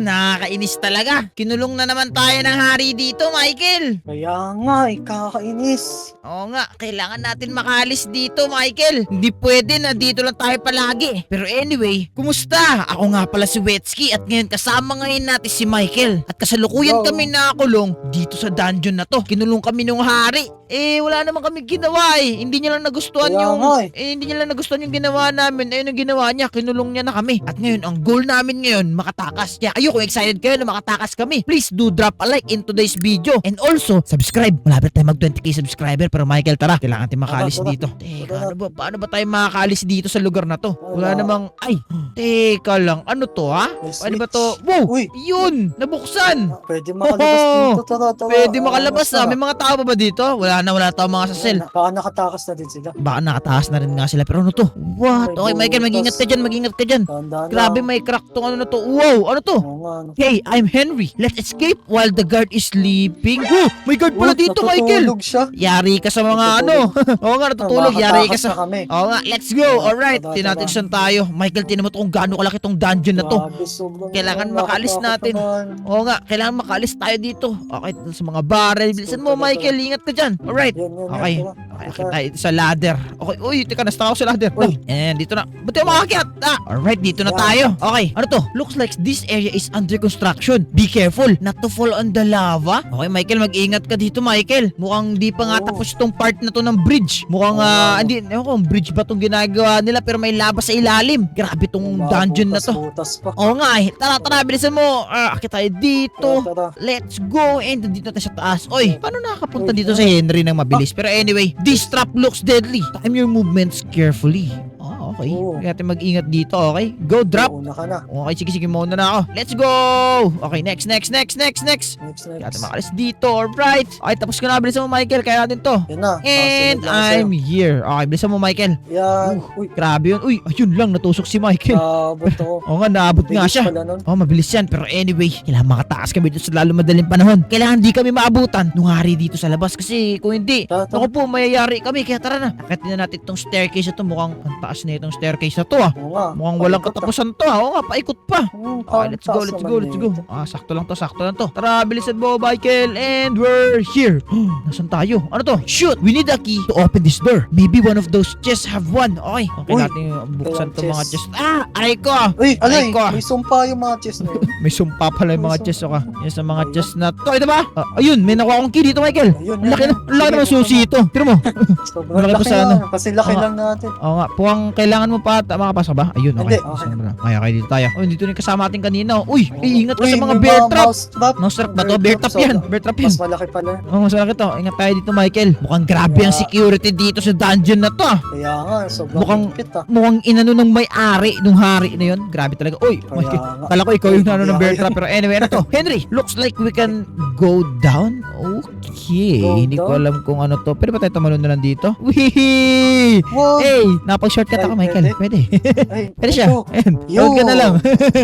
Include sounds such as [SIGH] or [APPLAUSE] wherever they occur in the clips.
nakakainis talaga. Kinulong na naman tayo ng hari dito, Michael. Kaya nga, ikakainis. Oo nga, kailangan natin makalis dito, Michael. Hindi pwede na dito lang tayo palagi. Pero anyway, kumusta? Ako nga pala si Wetsky at ngayon kasama ngayon natin si Michael. At kasalukuyan Hello. kami nakakulong dito sa dungeon na to. Kinulong kami nung hari. Eh, wala naman kami ginawa eh. Hindi niya lang nagustuhan Kaya yung... nga eh. Eh, hindi niya lang nagustuhan yung ginawa namin. Ayun ang ginawa niya. Kinulong niya na kami. At ngayon, ang goal namin ngayon, makatakas. Kaya kayo, kung excited kayo na makatakas kami, please do drop a like in today's video. And also, subscribe. Malapit tayo mag 20k subscriber. Pero Michael, tara. Kailangan natin Tara, tara. dito. Teka, Tara. ano ba? Paano ba tayo makakaalis dito sa lugar na to? Wala Wala. namang... Ay, teka lang. Ano to, ha? May Ano ba switch. to? Wow! Uy. Yun! Nabuksan! Ah, Pwede makalabas Oo. dito. Tara, tara. Pwede Ah, makalabas ha. May mga tao pa ba dito? Wala na, wala tao mga sa cell. Baka nakatakas na din sila. Baka nakataas na rin nga sila. Pero ano to? What? Okay, Michael, mag-ingat ka dyan, mag-ingat ka dyan. Grabe, may crack tong ano na to. Wow, ano to? Oo nga, no. Hey, I'm Henry. Let's escape while the guard is sleeping. Oh, may guard pala dito, Michael. natutulog siya. Yari ka sa mga ano. [LAUGHS] Oo nga, natutulog. Yari ka sa... kami. Oo nga, let's go. Alright, Tara, tara. tayo. Michael, tinan mo to kung gaano kalaki tong dungeon na to. Grabe, sobrang Kailangan nakakatakot makaalis natin. naman. Oo nga, kailangan makaalis tayo dito. Okay, sa mga barrel. Bilisan mo, Michael. Ingat ka dyan. Alright. Yan, yan, yan, Okay. tara. Okay, akit tayo dito sa ladder. Okay, uy, teka, nasta ako sa ladder. Uy. And dito na. Ba't tayo makakit? Ah, alright, dito na tayo. Okay, ano to? Looks like this area is under construction. Be careful not to fall on the lava. Okay, Michael, mag-ingat ka dito, Michael. Mukhang di pa nga Oo. tapos tong part na to ng bridge. Mukhang, ah, hindi, ewan ko, bridge ba tong ginagawa nila pero may lava sa ilalim. Grabe tong Mga dungeon na to. pa. Oo nga eh. Tara, tara, bilisan mo. Ah, akit tayo dito. Tara, tara. Let's go! And dito tayo sa taas. Oy, paano nakakapunta Uy, dito ah. si Henry ng mabilis? Pero anyway, this trap looks deadly. Time your movements carefully. Ah, okay. Oo. Kaya natin mag-ingat dito, okay? Go, drop! Una ka na. Okay, sige, sige, muna na ako. Let's go! Okay, next, next, next, next, next. Next, Kaya natin next. makalis dito, alright. Okay, tapos ka na. Bilisan mo, Michael. Kaya natin to. Yan na. And Kasunod lang sa'yo. I'm here. Okay, bilisan mo, Michael. Yan. Uy, Grabe yun. Uy, ayun lang, natusok si Michael. nabot ako. [LAUGHS] Oo nga, naabot nga Bilis siya. pala nun. Oh, mabilis yan. Pero anyway, kailangan makataas kami dito sa lalo madaling panahon. Kailangan di kami maabutan nung hari dito sa labas. Kasi kung hindi, ako po, mayayari kami. Kaya tara na. Akitin na natin itong staircase na to. Mukhang ang taas na itong staircase na to ah. Oo nga. Mukhang walang Paikot ah. katapusan to ah. Oo nga, paikot pa. Hmm, Okay, let's go, let's go, let's go. Ah, sakto lang to, sakto lang to. Tara, bilisan mo, Michael. And we're here. [GASPS] Nasaan tayo? Ano to? Shoot! We need a key to open this door. Maybe one of those chests have one. Okay, okay Uy, natin buksan to mga chest. chest. Ah, aray ko. Uy, Aray alay, ko. may sumpa yung mga chest na yun. [LAUGHS] May sumpa pala yung mga May chest sumpa. ka. Yan sa mga Ayun. chest na to. Ito ba? Ah, ayun, may nakuha akong key dito, Michael. Ayun, Ang laki na, ang laki Sige, naman susi ito. Tira mo. [LAUGHS] Sobrang Malaki pa laki sa na, ano. Kasi laki Oo nga. lang natin. Oo nga, puwang kailangan mo pa ata makapasok ba? Ayun, okay. Hindi, okay. mo na. Kaya kayo dito tayo. Oh, dito na yung kasama natin kanina. Uy, ingat ka sa mga bear trap. mouse trap. Ba to? Bear trap yan. Bear trap yan. Mas malaki pala. Oh, mas malaki to. Ingat tayo dito, Michael. Mukhang grabe ang security dito sa dungeon na to. ah. Kaya nga, sobrang Mukhang- higpit ah. Mukhang inano ng may-ari nung hari na yun. Grabe talaga. Uy, Kaya Michael. nga. Kala ko ikaw yung Uy, ano ng bear trap. Pero anyway, ano to? Henry, looks like we can go down. Okay. Go Hindi ko down? alam kung ano to. Pwede ba tayo tumalon na lang dito? Wee! Wow! Hey, napag-shortcut ako, Michael. Pwede. Ay, [LAUGHS] Pwede siya. ito. Ayan. Yo! Ka na lang.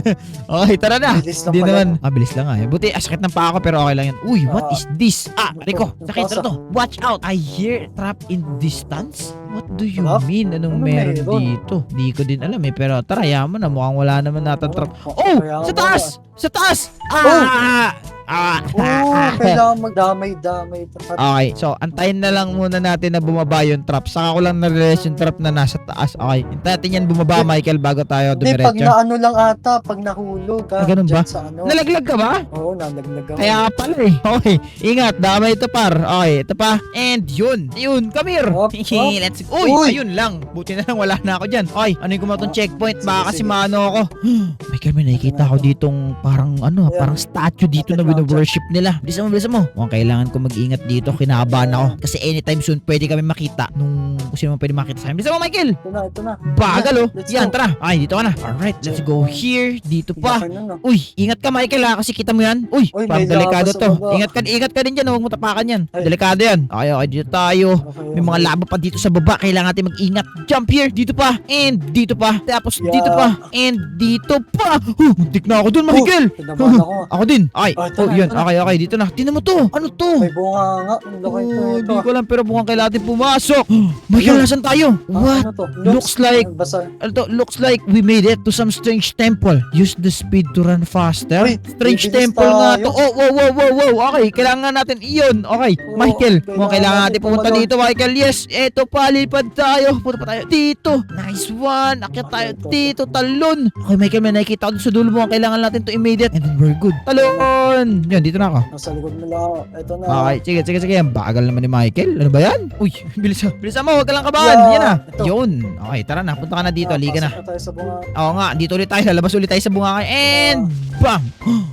[LAUGHS] okay, tara na. Bilis lang Hindi pala. naman. Ah, bilis lang ah. Buti, ah, sakit ng paa ko pero okay lang yan. Uy, what Ah. is this? Ah, Rico, to? nakita Nabasa. to. Watch out. I hear trap in distance. What do you Trap? mean? Anong Ano meron meron? dito? Di ko din alam eh. Pero tara, yaman mo na. Mukhang wala naman natin trap. Oh, Oh, kaya sa nga taas! Sa taas! Ah! Ah! Oo, kailangan magdamay-damay. Okay, so antayin na lang muna natin na bumaba yung trap. Saka ko lang na-release yung trap na nasa taas. Okay, hintayin natin yan bumaba, Michael, bago tayo Hindi, pag dumiretso. naano lang ata, pag nahulog ah, Ah, ganun ba? sa ano. Nalaglag ka ba? Oo, nalaglag ako. Kaya pala eh. Okay, ingat. Damay ito par. Okay, ito pa. And yun. Yun, come here. Hop, [LAUGHS] hop. Let's Uy, Uy. ayun lang. Buti na lang wala na ako dyan. Okay, ano yung kumatong Ah, checkpoint? Baka kasi maano ako. [GASPS] Michael, may nakikita ako ditong parang ano, parang statue dito na Lang wino-worship nila. Bilisan mo, bilisan mo. Mukhang kailangan ko mag-ingat dito. Kinakabahan ako. Kasi anytime soon, pwede kami makita nung kung sino man pwede makita sa akin. Bilisan mo, Michael. Ito na, ito na. Bagal oh. Let's Yan, go. tara. Ay, dito ka na. Alright, let's go here. Dito pa. Nun, ah. Uy, ingat ka Michael ha, kasi kita mo yan. Uy, Uy, parang may delikado to. baba. Ingat ka, ingat ka din dyan, huwag mo tapakan yan. Ay. Delikado yan. Okay, okay, dito tayo. Okay, May mga lava pa dito sa baba, kailangan natin mag-ingat. Jump here, dito pa, and dito pa. Tapos Yeah. dito pa, and dito pa. Huh, muntik na ako dun, Oh, Michael. kinabahan ako. ah. Ako din. Ay, Ah, uy, ito Oh, yun. Okay, okay. Dito na. Tinan mo to. Ano to? May bunga nga. Ang laki ito. Oh, ito. di ko alam pero mukhang kailangan natin pumasok. [GASPS] Michael, Ayun. nasan tayo? Ah, What? Ano to? Looks like- Basa. Ano to? Looks like we made it to some strange temple. Use the speed to run faster. Uy, strange bibilis temple nga to. Oh, wow, wow, wow, wow. Okay, kailangan natin iyon. Okay, Oo, Michael. kailangan Mukhang kailangan natin natin pumunta tumalon. dito, Michael. Yes, eto pa. Lipad tayo. Punta pa tayo dito. Nice one. Akyat tayo ito. dito. Talon. Okay, Michael, may nakikita ko dun sa dulo mo. Kailangan natin to immediate. And then we're good. Talon. Yun, dito na ako. Nasa likod nila. Ito na. Okay, sige, sige, sige. Ang bagal naman ni Michael. Ano ba yan? Uy, [LAUGHS] bilis Bilis mo, huwag ka lang kabahan. Yeah, Yan na. ito. Yun. Okay, tara na. Punta ka na dito. Ah, Liga na. pasok tayo sa bunga. Oo nga, dito ulit tayo. Lalabas ulit tayo sa bunganga. And bam!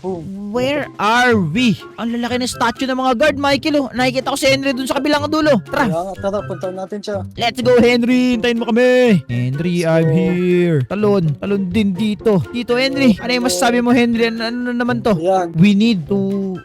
Boom. [GASPS] Where are we? Ang lalaki ng statue ng mga guard, Michael. Oh. Nakikita ko si Henry dun sa kabilang dulo. Tara, Kaya nga, tara, punta natin siya. let's go, Henry. Hintayin mo kami. Henry, So- I'm here. Talon. Talon din dito. Dito, Henry. Ano yung masasabi mo, Henry? Ano, ano naman to? Ayan. We need to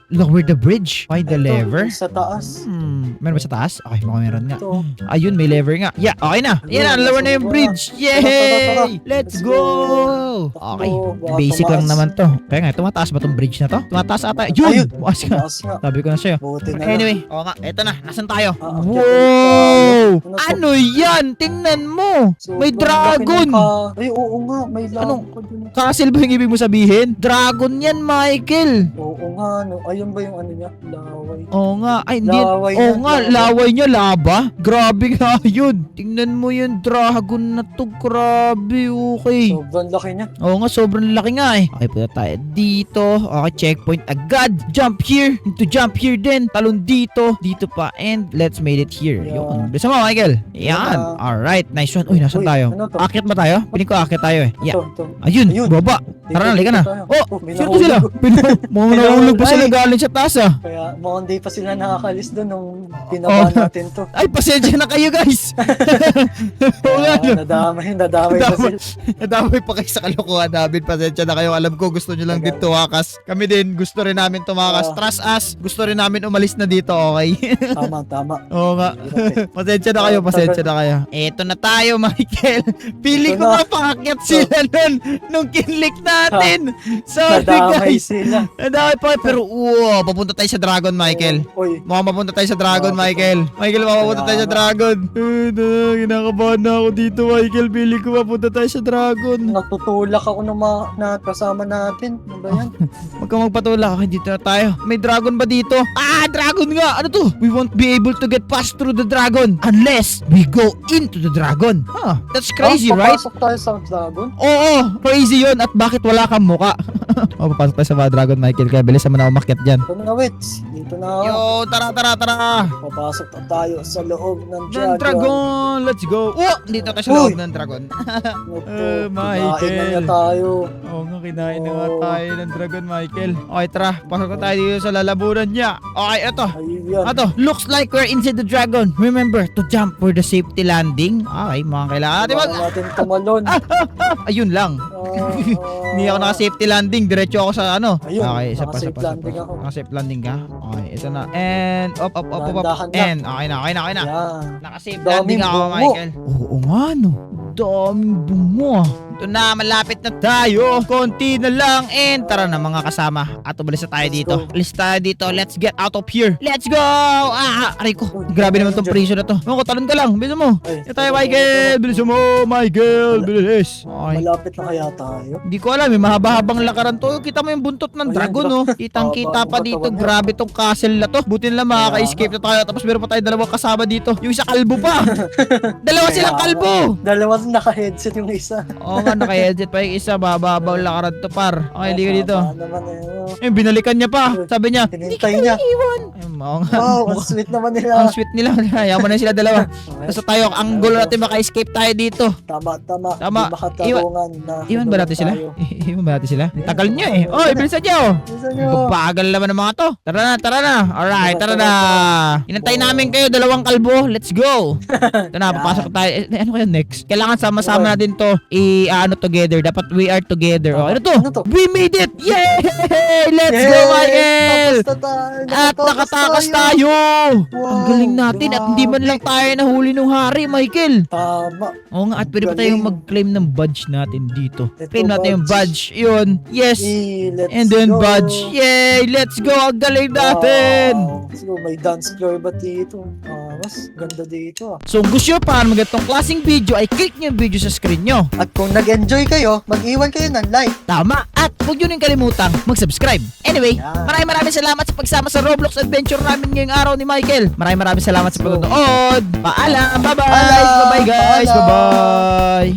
lower the bridge. Find the Ito, lever. Sa taas. Hmm, meron ba sa taas? Okay, mukhang meron nga. Ito. Ayun, may lever nga. Yeah, okay na. Yan na, lower na yung bridge. Yay! Let's Let's go! Okay, basic lang naman to. Kaya nga, tumataas ba tong bridge na to? Tumataas ata. Yun! Ayun. Bukas ka. Taas nga. Sabi ko na sa'yo. Buti na Anyway, oo nga, eto na. Nasaan tayo? Ah, okay. Wow! Ano to? Ano yan? Tingnan mo! So, May laki dragon! ka- Ay, oo nga. May Anong- lakad yun. Castle ba yung ibig mo sabihin? Dragon yan, Michael! Oo nga, no. Ayun ba yung ano niya? Laway. Oo nga. Ay, hindi. Laway Oo na, nga, laway. laway niya, laba. Grabe nga yun. Tingnan mo yung dragon na to. Grabe, okay. Sobrang laki niya. Oo nga, sobrang laki nga eh. Okay, punta tayo dito. Okay, checkpoint agad. Jump here. To jump here din. Talon dito. Dito pa. And let's made it here. Yeah. Yun. Bisa mo, Michael. Yan. Yeah. Alright. Nice one. Uy, nasan Uy, tayo? ano to? Akit ba tayo? Piling ko akit tayo eh. Yeah. Ito, ito. Ayun, Ayun. baba. Tara na, liga na. Oh, Oh, to sila? nahulog. Pinu- Mga [LAUGHS] May nahulog pa sila galing sa taas ah. Kaya mukhang di pa sila nakakalis doon nung binaba Oh. natin to. Ay, pasensya na kayo guys. [LAUGHS] Oo nga, nadamay, nadamay pa sila. [LAUGHS] Nadamay pa kayo sa kalokohan namin. Pasensya na kayo. Alam ko gusto nyo lang din tumakas. Kami din gusto rin namin tumakas. Trust us. Gusto rin namin umalis na dito, okay? Tama, tama. Oo nga. Eh. Pasensya na kayo, pasensya na kayo. Eto na tayo, Michael. Pili ko na. nga paakyat sila nun nung kinlik natin. [LAUGHS] Sorry, Nadamay guys. sila. Nadamay pa. Pero, wow, papunta tayo sa Dragon, Michael. Uy, Mukhang mapunta tayo sa Dragon, Bakit Michael. Michael, mapapunta Kaya tayo sa. Dragon. Eh, na, kinakabahan na ako dito, Michael. Pili ko mapunta tayo sa Dragon. natutulak ako ng mga na kasama natin. Ano ba yan? [LAUGHS] Huwag kang magpatula. Okay, dito na tayo. May dragon ba dito? Ah, dragon nga! Ano to? We won't be able to get past through the dragon unless we go into the dragon. Huh, that's crazy, Ah, right? Papasok tayo sa dragon. Oo, crazy yun. At bakit wala kang muka? [LAUGHS] oh, papasok tayo sa mga dragon, Michael. Kaya bilis naman ako umakyat dyan. Ito na, wits. Dito na ako. Yo, tara, tara, tara. Papasok na tayo sa loob ng Ng dragon. dragon, let's go. Oh, dito tayo sa Uy! loob ng dragon. [LAUGHS] Opo, Eh, kinain na Michael. niya tayo. Oo nga, kinain na nga tayo ng dragon, Michael. Okay, tara. Pasok na tayo dito sa lalabunan niya. Okay, eto. Ayun. Ano? Looks like we're inside the dragon. Remember to jump for the safety landing. Okay, mga kailangan natin mag... Kailangan natin tumalon. [LAUGHS] Ayun lang. Ah, [LAUGHS] Hindi ako naka-safety landing. Diretso ako sa ano. Ayun, okay, isa pa, isa naka-safe pa, isa pa. landing ako. Naka-safe landing ka? Okay, ito na. And, up, up, up, up, up. Dahan-dahan. And, okay na, okay na, okay na. Yan. Naka-safe Daming landing ako, bungo. Michael. Oo nga, no. Daming bungo. ah. Ito na, malapit na tayo. Konti na lang. And tara na mga kasama. At umalis na tayo Let's dito. go. Alis tayo dito. Let's get out of here. Let's go! Ah, aray ko. Oh, Grabe naman tong prison na to. Ano ko, talon ka lang. Bilisan mo. Ito tayo, Michael. Bilisan mo, Michael. Bilis. Malapit na kaya tayo. Hindi ko alam, may mahaba-habang lakaran to. Kita mo yung buntot ng dragon, no? [LAUGHS] Kitang-kita Haba pa dito. Grabe tong castle na to. Buti na lang makaka-escape na tayo. Tapos meron pa tayo dalawang kasama dito. Yung isa kalbo pa. [LAUGHS] Dalawa silang kalbo. Dalawa naka-headset yung isa. Oo nga, naka-headset pa yung isa. Mahaba-habang lakaran to, par. Okay, liga dito. Tama naman eh. oh. Eh, binalikan niya pa. Sabi niya, hindi kita niya. iiwan. Ay, oo nga. Wow, ang sweet naman nila. Ang sweet nila. Yaman na sila dalawa. Basta tayo, ang goal natin maka-escape tayo dito. Tama, tama. Tama. Di makatarungan na. Iwan ba natin sila? tayo. Iwan ba natin sila? Tagal niya eh. Oy, bilisan niyo. Bilisan nyo. Bagal naman ng mga to. Tara na, tara na. Alright, tara na. Inantay namin kayo, dalawang kalbo. Let's go. [LAUGHS] Ito na, papasok tayo. Eh, ano kaya next? Kailangan sama-sama natin to. I, ano together. Dapat we are together. Oh, ano to? Ano to? We made it! Yay! Let's go, Michael! Tapos na tayo. At nakatakas tayo! Ang galing natin at hindi man lang tayo nahuli ng hari, Michael. Tama. Oo nga, at pwede pa Galing. tayong mag-claim ng badge natin dito. Ito, Claim natin yung badge. Yun. Yes. Let's And then go. badge. Yay! Let's go! Ang galing natin! Wow. Let's go. May dance floor ba dito? Ah, mas ganda dito ah. So kung gusto nyo para magandang klaseng video ay click nyo yung video sa screen nyo. At kung nag-enjoy kayo, mag-iwan kayo ng like. Tama. At huwag nyo rin kalimutang mag-subscribe. Anyway, Yan. maraming maraming salamat sa pagsama sa Roblox adventure namin ngayong araw ni Michael. Maraming maraming salamat sa panonood. Paalam. Bye-bye. Paalam. Bye-bye guys. Paalam. Bye-bye.